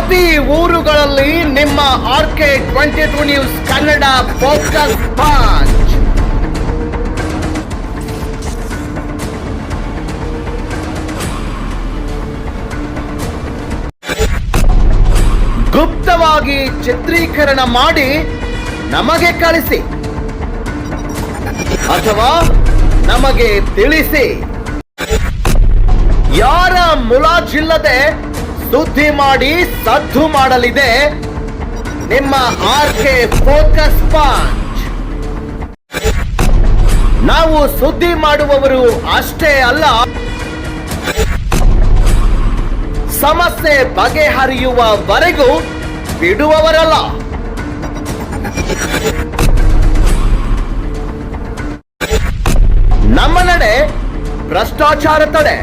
ಪ್ರತಿ ಊರುಗಳಲ್ಲಿ ನಿಮ್ಮ R K twenty two news Kannada focus Panch. ಗುಪ್ತವಾಗಿ ಚಿತ್ರೀಕರಣ ಮಾಡಿ ನಮಗೆ ಕಳಿಸಿ. ಅಥವಾ ನಮಗೆ ತಿಳಿಸಿ. ಯಾರ ಮುಲಾಜಿಲ್ಲದೆ ಸುದ್ದಿ ಮಾಡಿ ಸದ್ದು ಮಾಡಲಿದೆ. ನಿಮ್ಮ ಆರ್ ಕೆ ಫೋಕಸ್ ಪಾಂಚ್. ನಾವು ಸುದ್ದಿ ಮಾಡುವವರು ಅಷ್ಟೇ ಅಲ್ಲ. ಸಮಸ್ಯೆ ಬಗೆಹರಿಯುವವರೆಗೂ ಬಿಡುವವರಲ್ಲ. ನಮ್ಮ ನಡೆ ಭ್ರಷ್ಟಾಚಾರ ತಡೆ.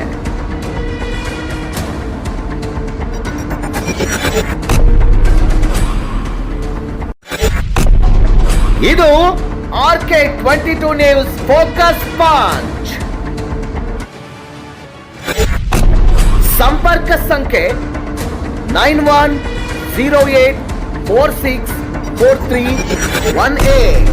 ಇದು R K twenty two news focus Panch ಸಂಪರ್ಕ ಸಂಖ್ಯೆ nine one zero eight four six four three one eight